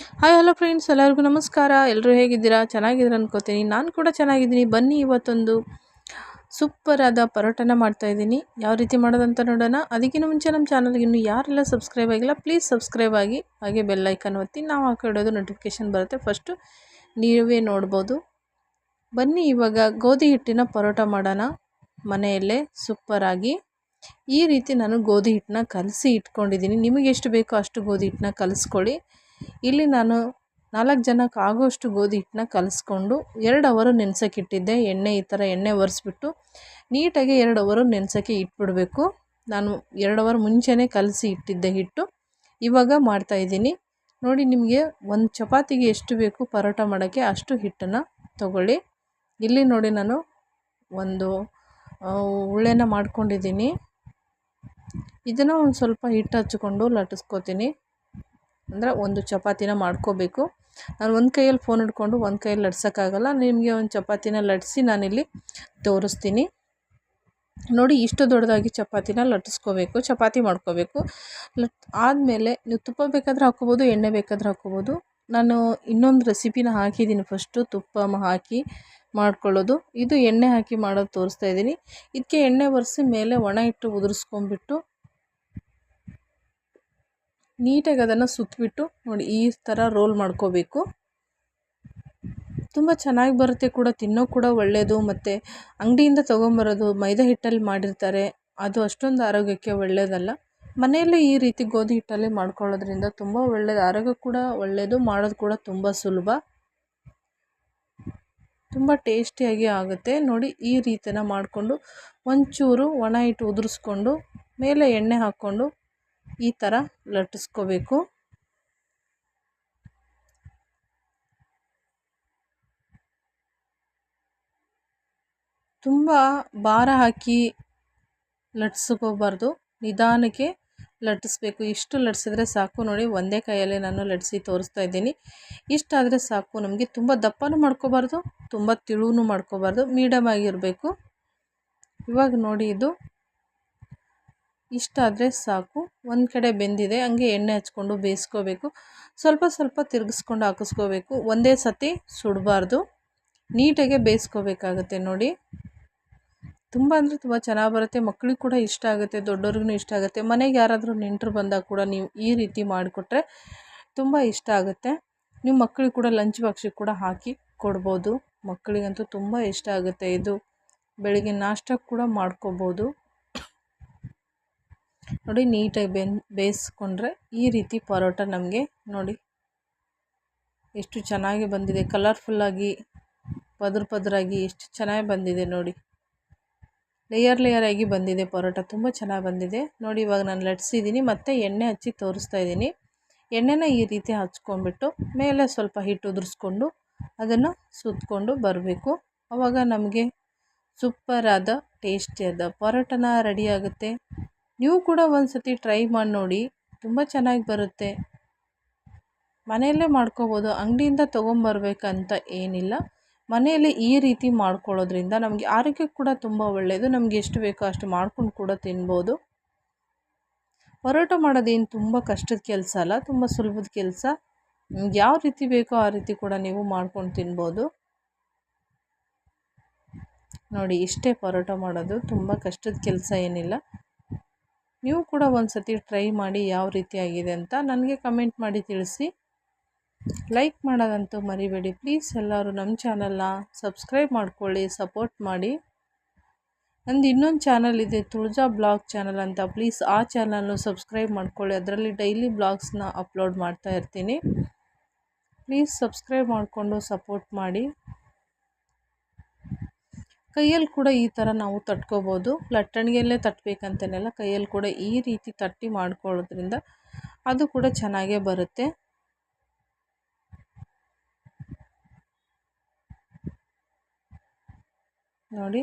Hi hello friends ಎಲ್ಲರಿಗೂ ನಮಸ್ಕಾರ. ಎಲ್ಲರೂ ಹೇಗಿದ್ದೀರಾ? ಚೆನ್ನಾಗಿದ್ದೀರಾ ಅನ್ಕೋತೀನಿ. ನಾನು ಕೂಡ ಚೆನ್ನಾಗಿದ್ದೀನಿ. ಬನ್ನಿ ಇವತ್ತೊಂದು ಸೂಪರಾದ ಪರೋಟನ ಮಾಡ್ತಾಯಿದ್ದೀನಿ ಯಾವ ರೀತಿ ಮಾಡೋದಂತ ನೋಡೋಣ. ಅದಕ್ಕಿಂತ ಮುಂಚೆ ನಮ್ಮ ಚಾನಲ್ಗೆ ಇನ್ನೂ ಯಾರೆಲ್ಲ ಸಬ್ಸ್ಕ್ರೈಬ್ ಆಗಿಲ್ಲ ಪ್ಲೀಸ್ ಸಬ್ಸ್ಕ್ರೈಬ್ ಆಗಿ, ಹಾಗೆ ಬೆಲ್ಲೈಕನ್ ಒತ್ತಿ ನಾವು ಹಾಕಿಡೋದು ನೋಟಿಫಿಕೇಷನ್ ಬರುತ್ತೆ. ಫಸ್ಟು ನೀವೇ ನೋಡ್ಬೋದು. ಬನ್ನಿ ಇವಾಗ ಗೋಧಿ ಹಿಟ್ಟಿನ ಪರೋಟ ಮಾಡೋಣ. ಮನೆಯಲ್ಲೇ ಸೂಪರಾಗಿ. ಈ ರೀತಿ ನಾನು ಗೋಧಿ ಹಿಟ್ಟನ್ನ ಕಲಸಿ ಇಟ್ಕೊಂಡಿದ್ದೀನಿ. ನಿಮಗೆ ಎಷ್ಟು ಬೇಕೋ ಅಷ್ಟು ಗೋಧಿ ಹಿಟ್ಟನ್ನ ಕಲಿಸ್ಕೊಳ್ಳಿ ಇಲ್ಲಿ ನಾನು ನಾಲ್ಕು ಜನಕ್ಕೆ ಆಗೋಷ್ಟು ಗೋಧಿ ಹಿಟ್ಟನ್ನ ಕಲಿಸ್ಕೊಂಡು ಎರಡು ಅವರು ನೆನ್ಸೋಕೆ ಇಟ್ಟಿದ್ದೆ ಎಣ್ಣೆ ಈ ಥರ ಎಣ್ಣೆ ಒರೆಸ್ಬಿಟ್ಟು ನೀಟಾಗಿ ಎರಡು ಅವರು ನೆನೆಸೋಕ್ಕೆ ಇಟ್ಬಿಡಬೇಕು. ನಾನು ಎರಡು ಅವರ್ ಮುಂಚೆನೇ ಕಲಸಿ ಇಟ್ಟಿದ್ದೆ ಹಿಟ್ಟು. ಇವಾಗ ಮಾಡ್ತಾಯಿದ್ದೀನಿ ನೋಡಿ ನಿಮಗೆ ಒಂದು ಚಪಾತಿಗೆ ಎಷ್ಟು ಬೇಕು ಪರೋಟ ಮಾಡೋಕ್ಕೆ ಅಷ್ಟು ಹಿಟ್ಟನ್ನು ತಗೊಳ್ಳಿ. ಇಲ್ಲಿ ನೋಡಿ ನಾನು ಒಂದು ಉಳ್ಳೆನ ಮಾಡ್ಕೊಂಡಿದ್ದೀನಿ. ಇದನ್ನು ಒಂದು ಸ್ವಲ್ಪ ಹಿಟ್ಟು ಹಚ್ಕೊಂಡು ಲಟ್ಟಿಸ್ಕೊತೀನಿ. ಅಂದರೆ ಒಂದು ಚಪಾತಿನ ಮಾಡ್ಕೋಬೇಕು. ನಾನು ಒಂದು ಕೈಯಲ್ಲಿ ಫೋನ್ ಹಿಡ್ಕೊಂಡು ಒಂದು ಕೈಯಲ್ಲಿ ಲಟ್ಸೋಕ್ಕಾಗಲ್ಲ ನಿಮಗೆ ಒಂದು ಚಪಾತಿನ ಲಟ್ಟಿಸಿ ನಾನಿಲ್ಲಿ ತೋರಿಸ್ತೀನಿ. ನೋಡಿ ಇಷ್ಟು ದೊಡ್ಡದಾಗಿ ಚಪಾತಿನ ಲಟ್ಟಿಸ್ಕೋಬೇಕು, ಚಪಾತಿ ಮಾಡ್ಕೋಬೇಕು. ಲಟ್ ಆದಮೇಲೆ ನೀವು ತುಪ್ಪ ಬೇಕಾದರೆ ಹಾಕ್ಕೋಬೋದು, ಎಣ್ಣೆ ಬೇಕಾದರೆ ಹಾಕ್ಕೋಬೋದು. ನಾನು ಇನ್ನೊಂದು ರೆಸಿಪಿನ ಹಾಕಿದ್ದೀನಿ ಫಸ್ಟು ತುಪ್ಪ ಹಾಕಿ ಮಾಡ್ಕೊಳ್ಳೋದು. ಇದು ಎಣ್ಣೆ ಹಾಕಿ ಮಾಡೋದು ತೋರಿಸ್ತಾ ಇದ್ದೀನಿ. ಇದಕ್ಕೆ ಎಣ್ಣೆ ಒರೆಸಿ ಮೇಲೆ ಒಣ ಹಿಟ್ಟು ಉದುರಿಸ್ಕೊಂಬಿಟ್ಟು ನೀಟಾಗಿ ಅದನ್ನು ಸುತ್ತಿಬಿಟ್ಟು ನೋಡಿ ಈ ಥರ ರೋಲ್ ಮಾಡ್ಕೋಬೇಕು. ತುಂಬ ಚೆನ್ನಾಗಿ ಬರುತ್ತೆ ಕೂಡ, ತಿನ್ನೋ ಕೂಡ ಒಳ್ಳೆಯದು ಮತ್ತು ಅಂಗಡಿಯಿಂದ ತೊಗೊಂಬರೋದು ಮೈದಾ ಹಿಟ್ಟಲ್ಲಿ ಮಾಡಿರ್ತಾರೆ, ಅದು ಅಷ್ಟೊಂದು ಆರೋಗ್ಯಕ್ಕೆ ಒಳ್ಳೆಯದಲ್ಲ ಮನೆಯಲ್ಲೇ ಈ ರೀತಿ ಗೋಧಿ ಹಿಟ್ಟಲ್ಲಿ ಮಾಡ್ಕೊಳ್ಳೋದ್ರಿಂದ ತುಂಬ ಒಳ್ಳೆಯದು ಆರೋಗ್ಯ ಕೂಡ ಒಳ್ಳೆಯದು ಮಾಡೋದು ಕೂಡ ತುಂಬ ಸುಲಭ. ತುಂಬ ಟೇಸ್ಟಿಯಾಗಿ ಆಗುತ್ತೆ. ನೋಡಿ ಈ ರೀತಿನ ಮಾಡಿಕೊಂಡು ಒಂಚೂರು ಒಣ ಹಿಟ್ಟು ಉದುರಿಸ್ಕೊಂಡು, ಮೇಲೆ ಎಣ್ಣೆ ಹಾಕ್ಕೊಂಡು ಈ ಥರ ಲಟ್ಟಿಸ್ಕೋಬೇಕು. ತುಂಬ ಭಾರ ಹಾಕಿ ಲಟ್ಸ್ಕೋಬಾರ್ದು. ನಿಧಾನಕ್ಕೆ ಲಟ್ಟಿಸ್ಬೇಕು. ಇಷ್ಟು ಲಟ್ಸಿದ್ರೆ ಸಾಕು ನೋಡಿ, ಒಂದೇ ಕೈಯಲ್ಲಿ ನಾನು ಲಟ್ಸಿ ತೋರಿಸ್ತಾ ಇದ್ದೀನಿ. ಇಷ್ಟಾದರೆ ಸಾಕು. ನಮಗೆ ತುಂಬ ದಪ್ಪನೂ ಮಾಡ್ಕೋಬಾರ್ದು, ತುಂಬ ತಿಳುವೂ ಮಾಡ್ಕೋಬಾರ್ದು ಮೀಡಿಯಮ್ ಆಗಿರಬೇಕು. ಇವಾಗ ನೋಡಿ ಇದು ಇಷ್ಟಾದರೆ ಸಾಕು. ಒಂದು ಕಡೆ ಬೆಂದಿದೆ, ಹಂಗೆ ಎಣ್ಣೆ ಹಚ್ಕೊಂಡು ಬೇಯಿಸ್ಕೋಬೇಕು. ಸ್ವಲ್ಪ ಸ್ವಲ್ಪ ತಿರುಗಿಸ್ಕೊಂಡು ಹಾಕಿಸ್ಕೋಬೇಕು. ಒಂದೇ ಸತಿ ಸುಡಬಾರ್ದು. ನೀಟಾಗೆ ಬೇಯಿಸ್ಕೋಬೇಕಾಗತ್ತೆ ನೋಡಿ. ತುಂಬ ಅಂದರೆ ತುಂಬ ಚೆನ್ನಾಗಿ ಬರುತ್ತೆ. ಮಕ್ಳಿಗೆ ಕೂಡ ಇಷ್ಟ ಆಗುತ್ತೆ ದೊಡ್ಡವ್ರಿಗೂ ಇಷ್ಟ ಆಗುತ್ತೆ. ಮನೆಗೆ ಯಾರಾದರೂ ನೆಂಟರು ಬಂದಾಗ ಕೂಡ ನೀವು ಈ ರೀತಿ ಮಾಡಿಕೊಟ್ರೆ ತುಂಬ ಇಷ್ಟ ಆಗುತ್ತೆ. ನೀವು ಮಕ್ಕಳಿಗೆ ಕೂಡ ಲಂಚ್ ಬಾಕ್ಸಿಗೆ ಕೂಡ ಹಾಕಿ ಕೊಡ್ಬೋದು. ಮಕ್ಕಳಿಗಂತೂ ತುಂಬ ಇಷ್ಟ ಆಗುತ್ತೆ ಇದು. ಬೆಳಗ್ಗೆ ನಾಷ್ಟಕ್ಕೆ ಕೂಡ ಮಾಡ್ಕೋಬೋದು. ನೋಡಿ ನೀಟಾಗಿ ಬೆನ್, ಬೇಯಿಸ್ಕೊಂಡ್ರೆ ಈ ರೀತಿ ಪರೋಟ ನಮಗೆ ನೋಡಿ. ಎಷ್ಟು ಚೆನ್ನಾಗಿ ಬಂದಿದೆ. ಕಲರ್ಫುಲ್ಲಾಗಿ, ಪದ್ರ ಪದರಾಗಿ ಎಷ್ಟು ಚೆನ್ನಾಗಿ ಬಂದಿದೆ ನೋಡಿ. ಲೇಯರ್ ಲೇಯರ್ ಆಗಿ ಬಂದಿದೆ ಪರೋಟ. ತುಂಬ ಚೆನ್ನಾಗಿ ಬಂದಿದೆ. ನೋಡಿ ಇವಾಗ ನಾನು ಲಟ್ಸಿದ್ದೀನಿ. ಮತ್ತು ಎಣ್ಣೆ ಹಚ್ಚಿ ತೋರಿಸ್ತಾ ಇದ್ದೀನಿ. ಎಣ್ಣೆನ ಈ ರೀತಿ ಹಚ್ಕೊಂಡ್ಬಿಟ್ಟು ಮೇಲೆ ಸ್ವಲ್ಪ ಹಿಟ್ಟು ಉದುರಿಸ್ಕೊಂಡು ಅದನ್ನು ಸುತ್ತಕೊಂಡು ಬರಬೇಕು. ಆವಾಗ ನಮಗೆ ಸೂಪರಾದ ಟೇಸ್ಟಿಯಾದ ಪರೋಟನ ರೆಡಿ ಆಗುತ್ತೆ. ನೀವು ಕೂಡ ಒಂದು ಸತಿ ಟ್ರೈ ಮಾಡಿ ನೋಡಿ, ತುಂಬ ಚೆನ್ನಾಗಿ ಬರುತ್ತೆ. ಮನೆಯಲ್ಲೇ ಮಾಡ್ಕೋಬೋದು, ಅಂಗಡಿಯಿಂದ ತೊಗೊಂಬರ್ಬೇಕಂತ ಏನಿಲ್ಲ. ಮನೆಯಲ್ಲೇ ಈ ರೀತಿ ಮಾಡ್ಕೊಳ್ಳೋದ್ರಿಂದ ನಮಗೆ ಆರೋಗ್ಯಕ್ಕೆ ಕೂಡ ತುಂಬ ಒಳ್ಳೆಯದು ನಮಗೆ ಎಷ್ಟು ಬೇಕೋ ಅಷ್ಟು ಮಾಡ್ಕೊಂಡು ಕೂಡ ತಿನ್ಬೋದು. ಪರೋಟ ಮಾಡೋದೇನು ತುಂಬ ಕಷ್ಟದ ಕೆಲಸ ಅಲ್ಲ, ತುಂಬ ಸುಲಭದ ಕೆಲಸ. ಯಾವ ರೀತಿ ಬೇಕೋ ಆ ರೀತಿ ಕೂಡ ನೀವು ಮಾಡ್ಕೊಂಡು ತಿನ್ಬೋದು. ನೋಡಿ, ಇಷ್ಟೇ ಪರೋಟ ಮಾಡೋದು, ತುಂಬ ಕಷ್ಟದ ಕೆಲಸ ಏನಿಲ್ಲ. ನೀವು ಕೂಡ ಒಂದು ಸತಿ ಟ್ರೈ ಮಾಡಿ ಯಾವ ರೀತಿ ಆಗಿದೆ ಅಂತ ನನಗೆ ಕಮೆಂಟ್ ಮಾಡಿ ತಿಳಿಸಿ. ಲೈಕ್ ಮಾಡೋದಂತೂ ಮರಿಬೇಡಿ. ಪ್ಲೀಸ್ ಎಲ್ಲರೂ ನಮ್ಮ ಚಾನಲ್ನ ಸಬ್ಸ್ಕ್ರೈಬ್ ಮಾಡ್ಕೊಳ್ಳಿ, ಸಪೋರ್ಟ್ ಮಾಡಿ. ನಂದು ಇನ್ನೊಂದು ಚಾನಲ್ ಇದೆ, ತುಳಜಾ ಬ್ಲಾಗ್ ಚಾನಲ್ ಅಂತ. ಪ್ಲೀಸ್ ಆ ಚಾನಲ್ನು ಸಬ್ಸ್ಕ್ರೈಬ್ ಮಾಡ್ಕೊಳ್ಳಿ. ಅದರಲ್ಲಿ ಡೈಲಿ ಬ್ಲಾಗ್ಸ್ನ ಅಪ್ಲೋಡ್ ಮಾಡ್ತಾ ಇರ್ತೀನಿ. ಪ್ಲೀಸ್ ಸಬ್ಸ್ಕ್ರೈಬ್ ಮಾಡಿಕೊಂಡು ಸಪೋರ್ಟ್ ಮಾಡಿ. ಕೈಯಲ್ಲಿ ಕೂಡ ಈ ಥರ ನಾವು ತಟ್ಕೋಬೋದು. ಲಟ್ಟಣಿಗೆಯಲ್ಲೇ ತಟ್ಟಬೇಕಂತೇನಿಲ್ಲ ಕೈಯಲ್ಲಿ ಕೂಡ ಈ ರೀತಿ ತಟ್ಟಿ ಮಾಡ್ಕೊಳ್ಳೋದ್ರಿಂದ ಅದು ಕೂಡ ಚೆನ್ನಾಗೇ ಬರುತ್ತೆ. ನೋಡಿ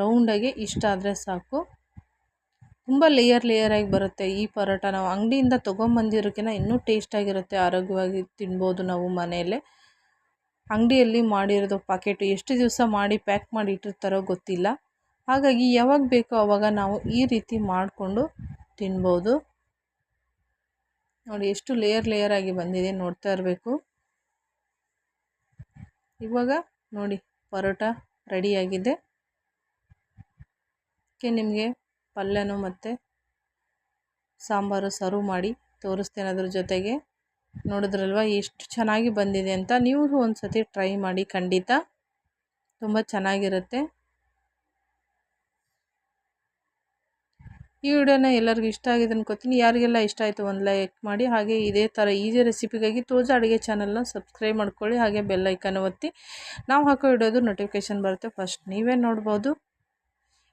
ರೌಂಡಾಗಿ ಇಷ್ಟ ಆದರೆ ಸಾಕು. ತುಂಬ ಲೇಯರ್ ಲೇಯರಾಗಿ ಬರುತ್ತೆ ಈ ಪರೋಟ. ನಾವು ಅಂಗಡಿಯಿಂದ ತೊಗೊಂಬಂದಿರೋಕ್ಕಿಂತ ಇನ್ನೂ ಟೇಸ್ಟಾಗಿರುತ್ತೆ ಆರೋಗ್ಯವಾಗಿ ತಿನ್ಬೋದು ನಾವು ಮನೆಯಲ್ಲೇ. ಅಂಗಡಿಯಲ್ಲಿ ಮಾಡಿರೋದು ಪಾಕೆಟು ಎಷ್ಟು ದಿವಸ ಮಾಡಿ ಪ್ಯಾಕ್ ಮಾಡಿ ಇಟ್ಟಿರ್ತಾರೋ ಗೊತ್ತಿಲ್ಲ. ಹಾಗಾಗಿ ಯಾವಾಗ ಬೇಕೋ ಆವಾಗ ನಾವು ಈ ರೀತಿ ಮಾಡಿಕೊಂಡು ತಿನ್ಬೋದು. ನೋಡಿ ಎಷ್ಟು ಲೇಯರ್ ಲೇಯರ್ ಆಗಿ ಬಂದಿದೆ, ನೋಡ್ತಾ ಇರಬೇಕು. ಇವಾಗ ನೋಡಿ ಪರೋಟ ರೆಡಿಯಾಗಿದೆ ಅದಕ್ಕೆ ನಿಮಗೆ ಪಲ್ಯನೂ ಮತ್ತು ಸಾಂಬಾರು ಸರ್ವ್ ಮಾಡಿ ತೋರಿಸ್ತೇನೆ ಅದ್ರ ಜೊತೆಗೆ. ನೋಡಿದ್ರಲ್ವ? ಎಷ್ಟು ಚೆನ್ನಾಗಿ ಬಂದಿದೆ ಅಂತ ನೀವು ಒಂದು ಸತಿ ಟ್ರೈ ಮಾಡಿ, ಖಂಡಿತ. ತುಂಬ ಚೆನ್ನಾಗಿರುತ್ತೆ. ಈ ವಿಡಿಯೋನ ಎಲ್ಲರಿಗೂ ಇಷ್ಟ ಆಗಿದೆ ಅನ್ಕೋತೀನಿ. ಯಾರಿಗೆಲ್ಲ ಇಷ್ಟ ಆಯಿತು ಒಂದು ಲೈಕ್ ಮಾಡಿ, ಹಾಗೆ ಇದೇ ಥರ ಈಸಿ ರೆಸಿಪಿಗಾಗಿ ತೋಜ ಅಡುಗೆ ಚಾನಲ್ನ ಸಬ್ಸ್ಕ್ರೈಬ್ ಮಾಡ್ಕೊಳ್ಳಿ, ಹಾಗೆ ಬೆಲ್ ಐಕನ್ ಒತ್ತಿ. ನಾವು ಹಾಕೋ ವಿಡಿಯೋದು ನೋಟಿಫಿಕೇಷನ್ ಬರುತ್ತೆ. ಫಸ್ಟ್ ನೀವೇ ನೋಡ್ಬೋದು.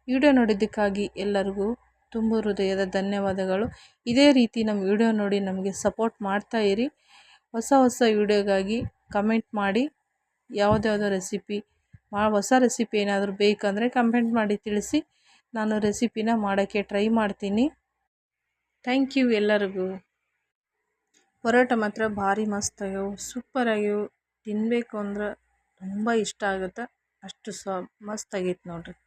ವಿಡಿಯೋ ನೋಡಿದ್ದಕ್ಕಾಗಿ ಎಲ್ಲರಿಗೂ ತುಂಬ ಹೃದಯದ ಧನ್ಯವಾದಗಳು. ಇದೇ ರೀತಿ ನಮ್ಮ ವಿಡಿಯೋ ನೋಡಿ ನಮಗೆ ಸಪೋರ್ಟ್ ಮಾಡ್ತಾ ಇರಿ. ಹೊಸ ಹೊಸ ವಿಡಿಯೋಗಾಗಿ ಕಮೆಂಟ್ ಮಾಡಿ. ಯಾವುದ್ಯಾವುದೋ ರೆಸಿಪಿ ಹೊಸ ರೆಸಿಪಿ ಏನಾದರೂ ಬೇಕಂದರೆ ಕಮೆಂಟ್ ಮಾಡಿ ತಿಳಿಸಿ. ನಾನು ರೆಸಿಪಿನ ಮಾಡೋಕ್ಕೆ ಟ್ರೈ ಮಾಡ್ತೀನಿ. ಥ್ಯಾಂಕ್ ಯು ಎಲ್ಲರಿಗೂ. ಪರೋಟ ಮಾತ್ರ ಭಾರಿ ಮಸ್ತ್ ಆಗ್ಯವು. ಸೂಪರ್ ಆಗ್ಯವು. ತಿನ್ನಬೇಕು ಅಂದ್ರೆ ತುಂಬ ಇಷ್ಟ ಆಗುತ್ತೆ. ಅಷ್ಟು ಸ್ವ ಮಸ್ತ್ ಆಗೈತೆ ನೋಡಿರಿ.